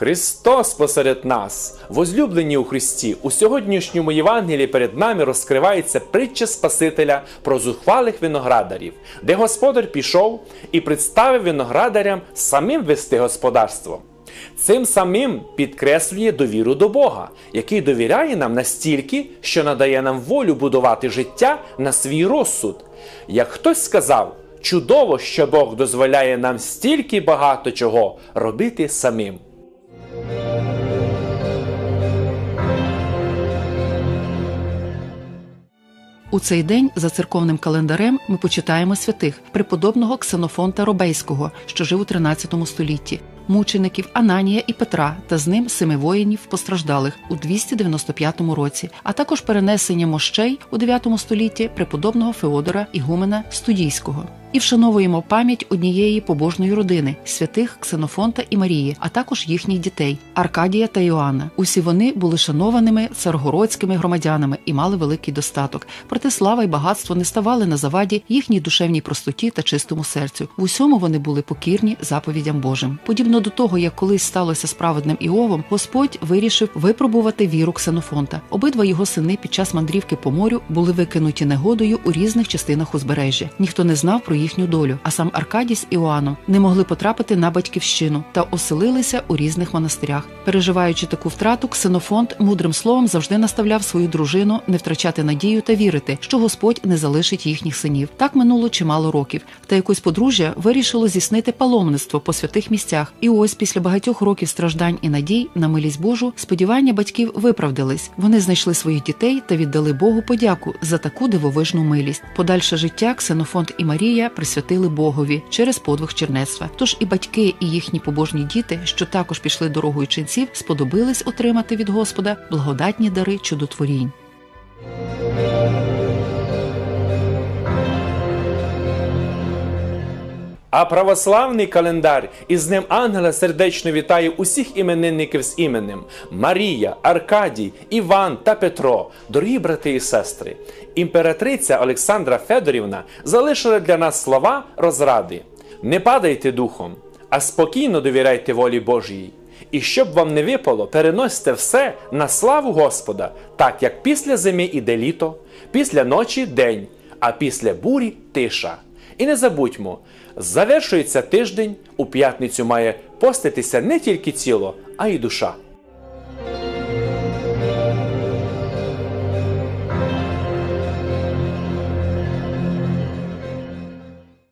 Христос посеред нас, возлюблені у Христі, у сьогоднішньому Євангелії перед нами розкривається притча Спасителя про зухвалих виноградарів, де господар пішов і представив виноградарям самим вести господарство. Цим самим підкреслює довіру до Бога, який довіряє нам настільки, що надає нам волю будувати життя на свій розсуд. Як хтось сказав, чудово, що Бог дозволяє нам стільки багато чого робити самим. У цей день за церковним календарем ми почитаємо святих преподобного Ксенофонта Робейського, що жив у 13 столітті, мучеників Ананія і Петра та з ним семи воїнів постраждалих у 295 році, а також перенесення мощей у 9 столітті преподобного Феодора Ігумена Студійського. І вшановуємо пам'ять однієї побожної родини святих Ксенофонта і Марії, а також їхніх дітей Аркадія та Йоанна. Усі вони були шанованими царгородськими громадянами і мали великий достаток. Проте слава й багатство не ставали на заваді їхній душевній простоті та чистому серцю. В усьому вони були покірні заповідям Божим. Подібно до того, як колись сталося з праведним Іовом, Господь вирішив випробувати віру Ксенофонта. Обидва його сини під час мандрівки по морю були викинуті негодою у різних частинах узбережжя. Ніхто не знав про їхню долю, а сам Аркадій з Іоанном не могли потрапити на батьківщину та оселилися у різних монастирях. Переживаючи таку втрату, Ксенофонт мудрим словом завжди наставляв свою дружину не втрачати надію та вірити, що Господь не залишить їхніх синів. Так минуло чимало років. Та якось подружжя вирішило здійснити паломництво по святих місцях. І ось після багатьох років страждань і надій на милість Божу сподівання батьків виправдались. Вони знайшли своїх дітей та віддали Богу подяку за таку дивовижну милість. Подальше життя Ксенофонт і Марія присвятили Богові через подвиг чернецтва. Тож і батьки, і їхні побожні діти, що також пішли дорогою ченців, сподобились отримати від Господа благодатні дари чудотворінь. А православний календар із Днем Ангела сердечно вітає усіх іменинників з іменем Марія, Аркадій, Іван та Петро, дорогі брати і сестри. Імператриця Олександра Федорівна залишила для нас слова розради: не падайте духом, а спокійно довіряйте волі Божій. І щоб вам не випало, переносьте все на славу Господа, так як після зими іде літо, після ночі день, а після бурі тиша. І не забудьмо, завершується тиждень, у п'ятницю має поститися не тільки тіло, а й душа.